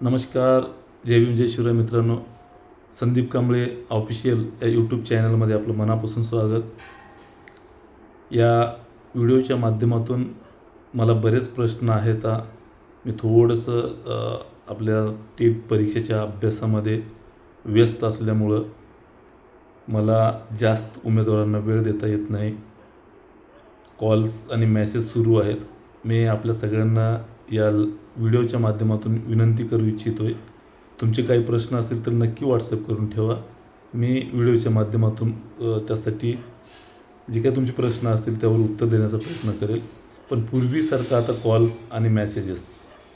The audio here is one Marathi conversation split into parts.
नमस्कार. जय भीम जय शिवराय मित्रांनो. संदीप कांबळे ऑफिशियल या यूट्यूब चॅनलमध्ये आपलं मनापासून स्वागत. या व्हिडिओच्या माध्यमातून मला बरेच प्रश्न आहेत. मी थोडंसं आपल्या टीप परीक्षेच्या अभ्यासामध्ये व्यस्त असल्यामुळं मला जास्त उमेदवारांना वेळ देता येत नाही. कॉल्स आणि मेसेज सुरू आहेत. मी आपल्या सगळ्यांना या व्हिडिओच्या माध्यमातून विनंती करू इच्छितो आहे तुमचे काही प्रश्न असतील तर नक्की व्हॉट्सअप करून ठेवा. मी व्हिडिओच्या माध्यमातून त्यासाठी जे काही तुमचे प्रश्न असतील त्यावर उत्तर देण्याचा प्रयत्न करेल. पण पूर्वीसारखं आता कॉल्स आणि मॅसेजेस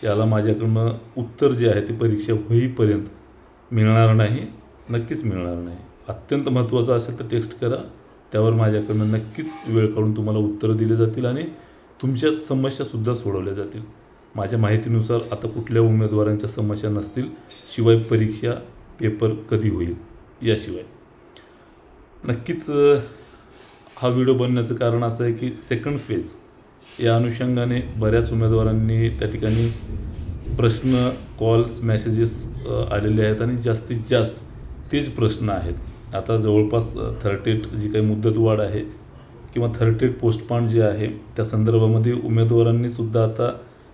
याला माझ्याकडनं उत्तर जे आहे ते परीक्षा होईपर्यंत मिळणार नाही नक्कीच मिळणार नाही. अत्यंत महत्त्वाचं असेल तर टेक्स्ट करा. त्यावर माझ्याकडनं नक्कीच वेळ काढून तुम्हाला उत्तरं दिली जातील आणि तुमच्या समस्यासुद्धा सोडवल्या जातील. माझ्या माहितीनुसार आता कुठल्या उमेदवारांच्या समस्या नसतील शिवाय परीक्षा पेपर कधी होईल याशिवाय. नक्कीच हा व्हिडिओ बनण्याचं कारण असं आहे की सेकंड फेज या अनुषंगाने बऱ्याच उमेदवारांनी त्या ठिकाणी प्रश्न कॉल्स मेसेजेस आलेले आहेत आणि जास्तीत जास्त तेच प्रश्न आहेत. आता जवळपास थर्टेट जी काही मुदतवाढ आहे किंवा थर्टेट पोस्टपॉन जे आहे त्या संदर्भामध्ये उमेदवारांनी सुद्धा आता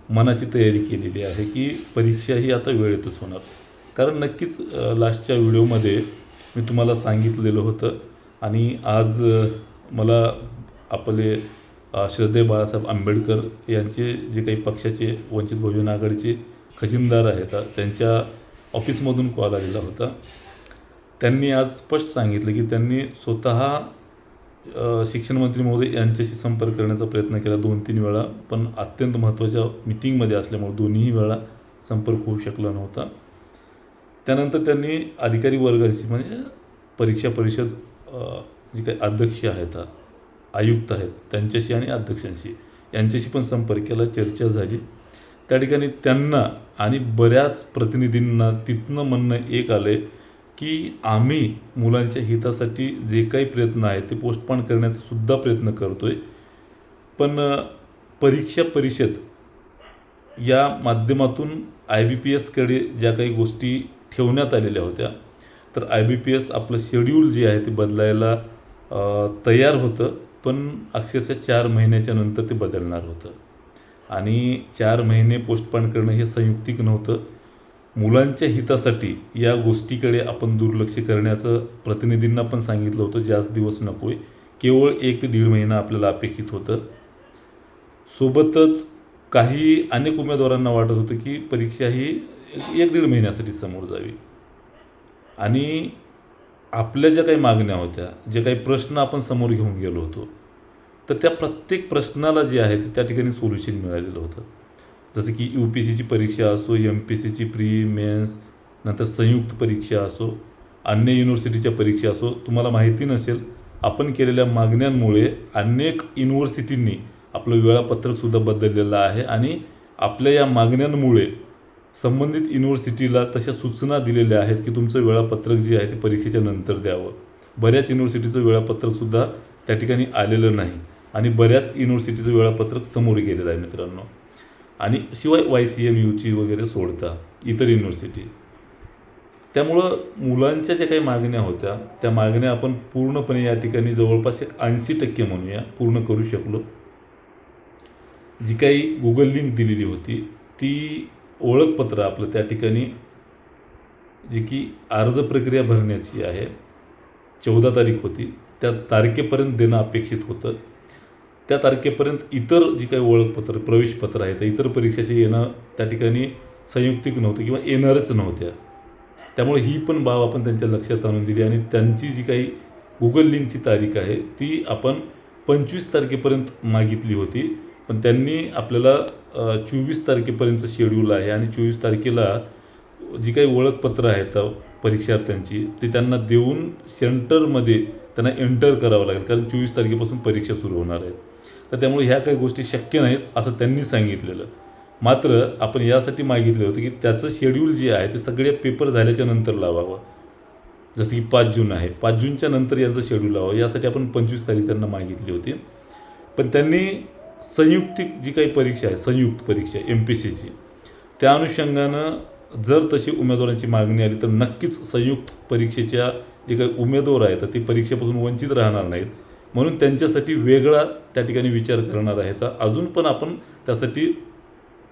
मनाची तयारी केलेली आहे की परीक्षा ही आता वेळेतच होणार. कारण नक्कीच लास्टच्या व्हिडिओमध्ये मी तुम्हाला सांगितलेलं होतं आणि आज मला आपले श्रद्धे बाळासाहेब आंबेडकर यांचे जे काही पक्षाचे वंचित बहुजन आघाडीचे खजिनदार आहेत त्यांच्या ऑफिसमधून कॉल आलेला होता. त्यांनी आज स्पष्ट सांगितलं की त्यांनी स्वतः शिक्षण मंत्री महोदय यांच्याशी संपर्क करण्याचा प्रयत्न केला दोन तीन वेळा पण अत्यंत महत्त्वाच्या मिटिंगमध्ये असल्यामुळे दोन्ही वेळा संपर्क होऊ शकला नव्हता. त्यानंतर त्यांनी अधिकारी वर्गाशी म्हणजे परीक्षा परिषद जे काही अध्यक्ष आहेत आयुक्त आहेत त्यांच्याशी आणि अध्यक्षांशी यांच्याशी पण संपर्क केला चर्चा झाली. त्या ठिकाणी त्यांना आणि बऱ्याच प्रतिनिधींना तिथनं म्हणणं एक आलं आहे की आम्ही मुलांच्या हितासाठी जे काही प्रयत्न आहेत ते पोस्टपॉन करण्याचा सुद्धा प्रयत्न करतो आहे पण परीक्षा परिषद या माध्यमातून आय बी पी एसकडे ज्या काही गोष्टी ठेवण्यात आलेल्या होत्या तर आय बी पी एस आपलं शेड्यूल जे आहे ते बदलायला तयार होतं. पण अक्षरशः चार महिन्याच्या नंतर ते बदलणार होतं. आणि चार महिने पोस्टपॉन करणं हे संयुक्तिक नव्हतं. मुलांच्या हितासाठी या गोष्टीकडे आपण दुर्लक्ष करण्याचं प्रतिनिधींना पण सांगितलं होतं जास्त दिवस नको आहे केवळ एक ते दीड महिना आपल्याला अपेक्षित होतं. सोबतच काही अनेक उमेदवारांना वाटत होतं की परीक्षा ही एक दीड महिन्यासाठी समोर जावी. आणि आपल्या ज्या काही मागण्या होत्या जे काही प्रश्न आपण समोर घेऊन गेलो होतो तर त्या प्रत्येक प्रश्नाला जे आहे ते त्या ठिकाणी सोल्युशन मिळालेलं होतं. जसं की यू पी सीची परीक्षा असो एम पी सीची प्री मेन्स नंतर संयुक्त परीक्षा असो अन्य युनिव्हर्सिटीच्या परीक्षा असो तुम्हाला माहिती नसेल आपण केलेल्या मागण्यांमुळे अनेक युनिव्हर्सिटींनी आपलं वेळापत्रकसुद्धा बदललेलं आहे आणि आपल्या या मागण्यांमुळे संबंधित युनिव्हर्सिटीला तशा सूचना दिलेल्या आहेत की तुमचं वेळापत्रक जे आहे ते परीक्षेच्या नंतर द्यावं. बऱ्याच युनिव्हर्सिटीचं वेळापत्रकसुद्धा त्या ठिकाणी आलेलं नाही आणि बऱ्याच युनिव्हर्सिटीचं वेळापत्रक समोर गेलेलं आहे मित्रांनो. आणि शिवाय वाय सी एम यूची वगैरे सोडता इतर युनिव्हर्सिटी त्यामुळं मुलांच्या ज्या काही मागण्या होत्या त्या मागण्या आपण पूर्णपणे या ठिकाणी जवळपास एक ऐंशी टक्के म्हणूया पूर्ण करू शकलो. जी काही गुगल लिंक दिलेली होती ती ओळखपत्र आपलं त्या ठिकाणी जी की अर्ज प्रक्रिया भरण्याची आहे चौदा तारीख होती त्या तारखेपर्यंत देणं अपेक्षित होतं. त्या तारखेपर्यंत इतर जी काही ओळखपत्र प्रवेशपत्र आहे इतर परीक्षाचे येणं त्या ठिकाणी संयुक्तिक नव्हतं किंवा येणारच नव्हत्या. त्यामुळे ही पण बाब आपण त्यांच्या लक्षात आणून दिली आणि त्यांची जी काही गुगल लिंकची तारीख आहे ती आपण पंचवीस तारखेपर्यंत मागितली होती. पण त्यांनी आपल्याला चोवीस तारखेपर्यंतचं शेड्यूल आहे आणि चोवीस तारखेला जी काही ओळखपत्र आहेत परीक्षार्थ्यांची ते त्यांना देऊन सेंटरमध्ये त्यांना एंटर करावं लागेल. कारण चोवीस तारखेपासून परीक्षा सुरू होणार आहेत. तर त्यामुळे ह्या काही गोष्टी शक्य नाहीत असं त्यांनी सांगितलेलं. मात्र आपण यासाठी मागितलं होतं की त्याचं शेड्यूल जे आहे ते सगळे पेपर झाल्याच्यानंतर लावावं. जसं की पाच जून आहे. पाच जूनच्या नंतर यांचं शेड्यूल लावावं. यासाठी आपण पंचवीस तारीख त्यांना मागितली होती. पण त्यांनी संयुक्तिक जी काही परीक्षा आहे संयुक्त परीक्षा एम पी सीची त्या अनुषंगानं जर तशी उमेदवारांची मागणी आली तर नक्कीच संयुक्त परीक्षेच्या जे काही उमेदवार आहेत तर ते परीक्षेपासून वंचित राहणार नाहीत. म्हणून त्यांच्यासाठी वेगळा त्या ठिकाणी विचार करणार आहे. तर अजून पण आपण त्यासाठी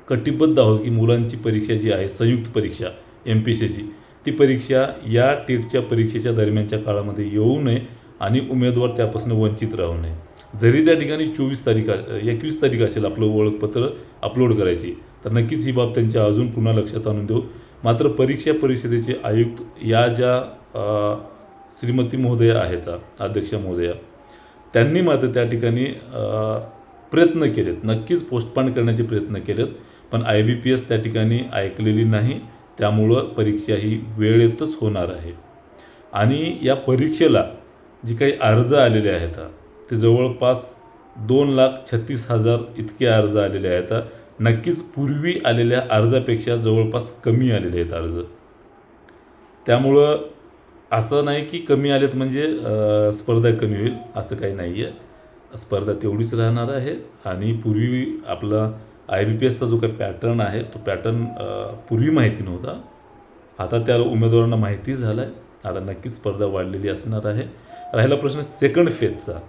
कटिबद्ध आहोत की मुलांची परीक्षा जी आहे संयुक्त परीक्षा एम पी सीची ती परीक्षा या टेटच्या परीक्षेच्या दरम्यानच्या काळामध्ये येऊ नये आणि उमेदवार त्यापासून वंचित राहू नये. जरी त्या ठिकाणी चोवीस तारीख एकवीस तारीख असेल आपलं ओळखपत्र अपलोड करायची तर नक्कीच ही बाब त्यांच्या अजून पुन्हा लक्षात आणून देऊ. मात्र परीक्षा परिषदेचे आयुक्त या ज्या श्रीमती महोदया आहेत अध्यक्ष महोदया त्यांनी मात्र त्या ठिकाणी प्रयत्न केलेत. नक्कीच पोस्टपान करण्याचे प्रयत्न केलेत पण आय बी पी एस त्या ठिकाणी ऐकलेली नाही. त्यामुळं परीक्षा ही वेळेतच होणार आहे. आणि या परीक्षेला जी काही अर्ज आलेले आहेत ते जवळपास दोन लाख छत्तीस हजार इतके अर्ज आलेले आहेत. नक्कीच पूर्वी आलेल्या अर्जापेक्षा जवळपास कमी आलेले आहेत अर्ज. त्यामुळं असं नाही की कमी आलेत म्हणजे स्पर्धा कमी होईल असं काही नाही आहे स्पर्धा तेवढीच राहणार आहे आणि पूर्वी आपला आय बी पी एसचा जो काही पॅटर्न आहे तो पॅटर्न पूर्वी माहिती नव्हता. आता त्या उमेदवारांना माहिती झालं आहे आता नक्कीच स्पर्धा वाढलेली असणार आहे. राहिला प्रश्न सेकंड फेजचा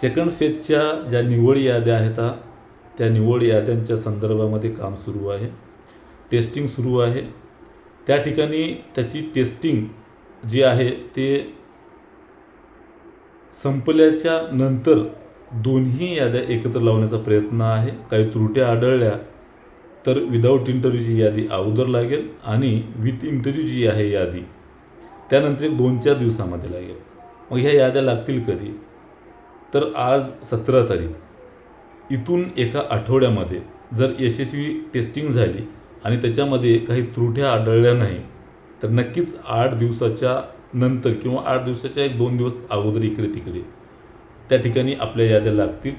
सेकंड फेजच्या ज्या निवड याद्या आहेत त्या निवड याद्यांच्या संदर्भामध्ये काम सुरू आहे. टेस्टिंग सुरू आहे. त्या ठिकाणी त्याची टेस्टिंग जी आहे ते संपल्याच्या नंतर दोन्ही याद्या एकत्र लावण्याचा प्रयत्न आहे. काही त्रुट्या आढळल्या तर विदाऊट इंटरव्ह्यूची यादी अगोदर लागेल आणि विथ इंटरव्ह्यू जी आहे यादी त्यानंतर एक दोन चार दिवसामध्ये लागेल. मग ह्या याद्या लागतील कधी? तर आज सतरा तारीख. इथून एका आठवड्यामध्ये जर यशस्वी टेस्टिंग झाली आणि त्याच्यामध्ये काही त्रुट्या आढळल्या नाही तर नक्कीच आठ दिवसाच्या नंतर किंवा आठ दिवसाच्या एक दोन दिवस अगोदर इकडे तिकडे त्या ठिकाणी आपल्या याद्या लागतील.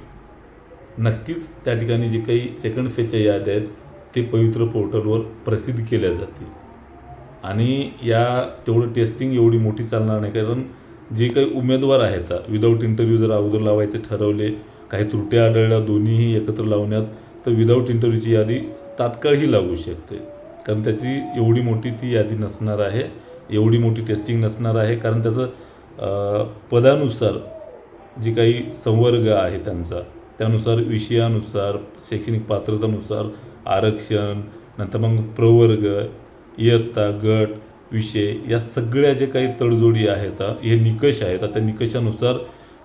नक्कीच त्या ठिकाणी जे काही सेकंड फेजच्या याद्या आहेत ते पवित्र पोर्टलवर प्रसिद्ध केल्या जातील. आणि या तेवढं टेस्टिंग एवढी मोठी चालणार नाही कारण जे काही उमेदवार आहेत विदाऊट इंटरव्ह्यू जर अगोदर लावायचे ठरवले काही त्रुट्या आढळल्या दोन्हीही एकत्र लावण्यात तर विदाऊट इंटरव्ह्यूची यादी तात्काळही लागू शकते. कारण त्याची एवढी मोठी ती यादी नसणार आहे एवढी मोठी टेस्टिंग नसणार आहे. कारण त्याचं पदानुसार जे काही संवर्ग आहे त्यांचा त्यानुसार विषयानुसार शैक्षणिक पात्रतानुसार आरक्षण नंतर मग प्रवर्ग इयत्ता गट विषय या सगळ्या जे काही तडजोडी आहेत हे निकष आहेत. त्या निकषानुसार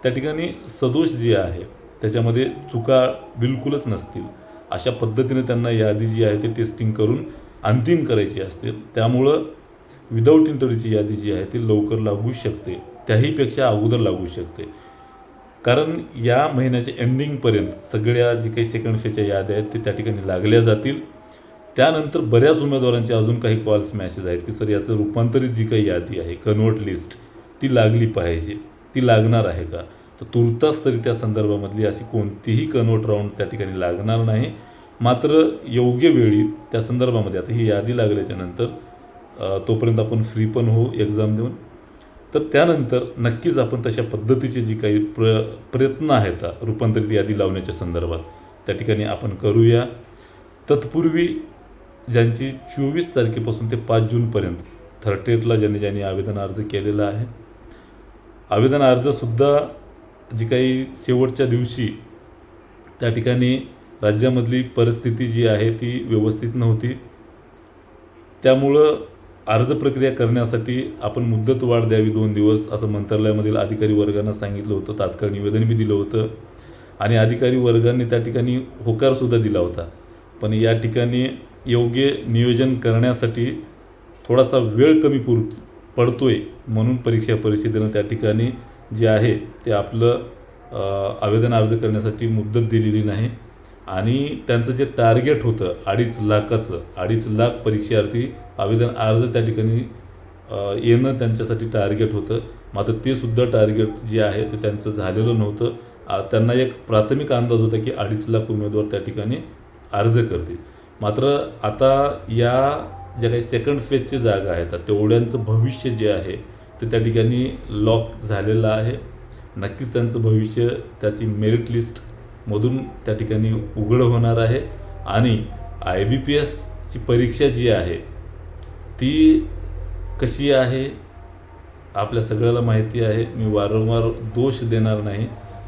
त्या ठिकाणी सदोष जे आहे त्याच्यामध्ये चुका बिलकुलच नसतील. अशा पद्धतीने त्यांना यादी जी आहे ती टेस्टिंग करून अंतिम करायची असते. त्यामुळं विदाऊट इंटरव्ह्यूची यादी जी आहे ती लवकर लागू शकते. त्याहीपेक्षा अगोदर लागू शकते. कारण या महिन्याच्या एंडिंगपर्यंत सगळ्या जी काही सेकंड फेच्या याद्या आहेत ते त्या ठिकाणी लागल्या जातील. त्यानंतर बऱ्याच उमेदवारांचे अजून काही कॉल्स मॅसेज आहेत की सर याचं रूपांतरित जी काही यादी आहे कन्वर्ट लिस्ट ती लागली पाहिजे. ती लागणार आहे का? तर तुर्तास तरी त्या संदर्भामधली अशी कोणतीही कन्वर्ट राऊंड त्या ठिकाणी लागणार नाही. मात्र योग्य वेळी त्या संदर्भामध्ये आता ही यादी लागल्याच्या नंतर तोपर्यंत आपण फ्री पण होऊ एक्झाम देऊन. तर त्यानंतर नक्कीच आपण तशा पद्धतीचे जी काही प्र प्रयत्न आहेत रूपांतरित यादी लावण्याच्या संदर्भात त्या ठिकाणी आपण करूया. तत्पूर्वी ज्यांची चोवीस तारखेपासून ते पाच जूनपर्यंत थर्टी एटला ज्यांनी ज्यांनी आवेदन अर्ज केलेला आहे आवेदन अर्जसुद्धा जी काही शेवटच्या दिवशी त्या ठिकाणी राज्यामधली परिस्थिती जी आहे ती व्यवस्थित नव्हती. त्यामुळं अर्ज प्रक्रिया करण्यासाठी आपण मुदत वाढ द्यावी दोन दिवस असं मंत्रालयामधील अधिकारी वर्गांना सांगितलं होतं. तात्काळ निवेदन बी दिलं होतं. आणि अधिकारी वर्गांनी त्या ठिकाणी होकारसुद्धा दिला होता. पण या ठिकाणी योग्य नियोजन करण्यासाठी थोडासा वेळ कमी पुर पडतो आहे म्हणून परीक्षा परिषदेनं त्या ठिकाणी जे आहे ते आपलं आवेदन अर्ज करण्यासाठी मुदत दिलेली नाही. आणि त्यांचं जे टार्गेट होतं अडीच लाखाचं अडीच लाख परीक्षार्थी आवेदन अर्ज त्या ठिकाणी येणं त्यांच्यासाठी टार्गेट होतं. मात्र ते सुद्धा टार्गेट जे आहे ते त्यांचं झालेलं नव्हतं. त्यांना एक प्राथमिक अंदाज होता की अडीच लाख उमेदवार त्या ठिकाणी अर्ज करतील. मात्र आता या ज्या काही सेकंड फेजची जागा आहेत तेवढ्यांचं भविष्य जे आहे ते त्या ठिकाणी लॉक झालेलं आहे. नक्कीच त्यांचं भविष्य त्याची मेरिट लिस्टमधून त्या ठिकाणी उघड होणार आहे. आणि आय बी पी एसची परीक्षा जी आहे ती कशी आहे? आपल्या सगळ्याला माहिती आहे. मी वारंवार दोष देणार नाही.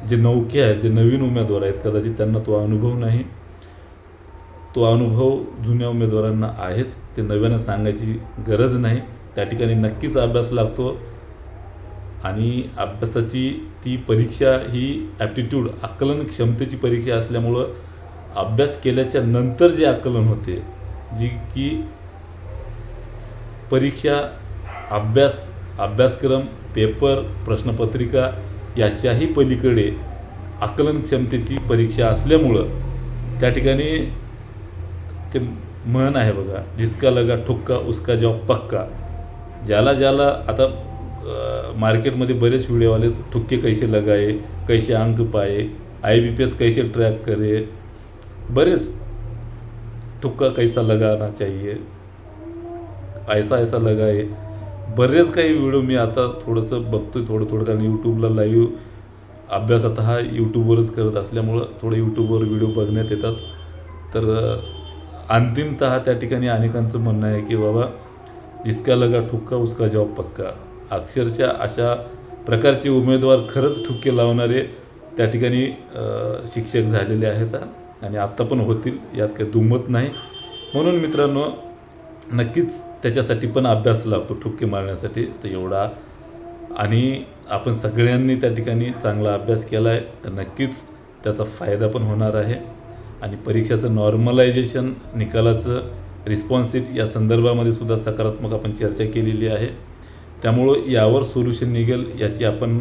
जे नौके आहेत जे नवीन उमेदवार आहेत कदाचित त्यांना तो अनुभव नाही. तो अनुभव जुन्या उमेदवारांना आहेच. ते नव्यानं सांगायची गरज नाही. त्या ठिकाणी नक्कीच अभ्यास लागतो. आणि अभ्यासाची ती परीक्षा ही ॲप्टिट्यूड आकलन क्षमतेची परीक्षा असल्यामुळं अभ्यास केल्याच्यानंतर जे आकलन होते जी की परीक्षा अभ्यास अभ्यासक्रम पेपर प्रश्नपत्रिका याच्याही पलीकडे आकलन क्षमतेची परीक्षा असल्यामुळं त्या ठिकाणी ते म्हण आहे बघा जिसका लगा ठुक्का उसका जॉब पक्का. ज्याला ज्याला आता मार्केटमध्ये बरेच व्हिडिओ आले ठुक्के कैसे लगाए कैसे अंक पाए आय बी पी एस कैसे ट्रॅक करे बरेच ठुक्का कैसा लगाना चाहिए ऐसा ऐसा लगाए बरेच काही व्हिडिओ मी आता थोडंसं बघतोय थोडं थोडं कारण यूट्यूबला लाईव्ह अभ्यास आता हा यूट्यूबवरच करत असल्यामुळं थोडं यूट्यूबवर व्हिडिओ बघण्यात येतात. तर अंतिमत त्या ठिकाणी अनेकांचं म्हणणं आहे की बाबा जिसका लगा ठुक्का उसका जॉब पक्का. अक्षरशः अशा प्रकारचे उमेदवार खरंच ठुक्के लावणारे त्या ठिकाणी शिक्षक झालेले आहेत आणि आत्ता पण होतील यात काही दुमत नाही. म्हणून मित्रांनो नक्कीच त्याच्यासाठी पण अभ्यास लागतो ठुक्के मारण्यासाठी. तर एवढा. आणि आपण सगळ्यांनी त्या ठिकाणी चांगला अभ्यास केला आहे तर नक्कीच त्याचा फायदा पण होणार आहे. आणि परीक्षाचं नॉर्मलायझेशन निकालाचं रिस्पॉन्सिट या संदर्भामध्ये सुद्धा सकारात्मक आपण चर्चा केलेली आहे. त्यामुळं यावर सोल्युशन निघेल याची आपण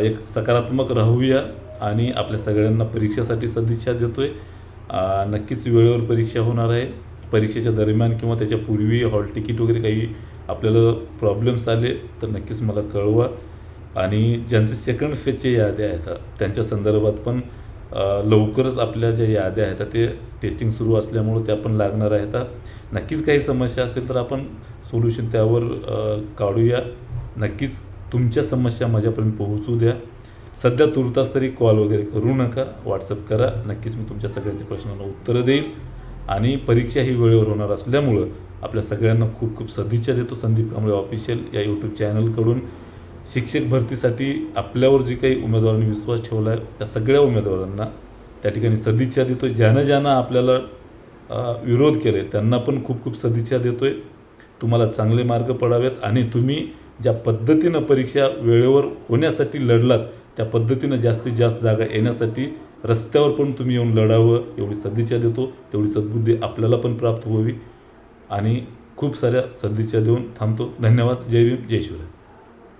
एक सकारात्मक राहूया आणि आपल्या सगळ्यांना परीक्षेसाठी सदिच्छा देतो आहे नक्कीच वेळेवर परीक्षा होणार आहे. परीक्षेच्या दरम्यान किंवा त्याच्या पूर्वी हॉल तिकीट वगैरे काही आपल्याला प्रॉब्लेम्स आले तर नक्कीच मला कळवा. आणि ज्यांचे सेकंड फेजचे याद्या आहेत त्यांच्या संदर्भात पण लवकरच आपल्या ज्या याद्या आहेत ते टेस्टिंग सुरू असल्यामुळं त्या पण लागणार आहेत. नक्कीच काही समस्या असतील तर आपण सोल्युशन त्यावर काढूया. नक्कीच तुमच्या समस्या माझ्यापर्यंत पोहोचू द्या. सध्या तुर्तास तरी कॉल वगैरे करू नका. व्हॉट्सअप करा. नक्कीच मी तुमच्या सगळ्यांच्या प्रश्नांना उत्तरं देईन. आणि परीक्षा ही वेळेवर होणार असल्यामुळं आपल्या सगळ्यांना खूप खूप सदिच्छा देतो. संदीप कांबळे ऑफिशियल या यूट्यूब चॅनलकडून शिक्षक भरतीसाठी आपल्यावर जे काही उमेदवारांनी विश्वास ठेवला आहे त्या सगळ्या उमेदवारांना त्या ठिकाणी सदिच्छा देतो ज्यानं ज्यानं आपल्याला विरोध केले त्यांना पण खूप खूप सदिच्छा देतो आहे तुम्हाला चांगले मार्ग पडावेत आणि तुम्ही ज्या पद्धतीनं परीक्षा वेळेवर होण्यासाठी लढलात त्या पद्धतीनं जास्तीत जास्त जागा येण्यासाठी रस्त्यावर पण तुम्ही येऊन लढावं एवढी सदिच्छा देतो तेवढी सद्बुद्धी आपल्याला पण प्राप्त व्हावी. आणि खूप साऱ्या सदिच्छा देऊन थांबतो. धन्यवाद. जय भीम. जय शिवराय.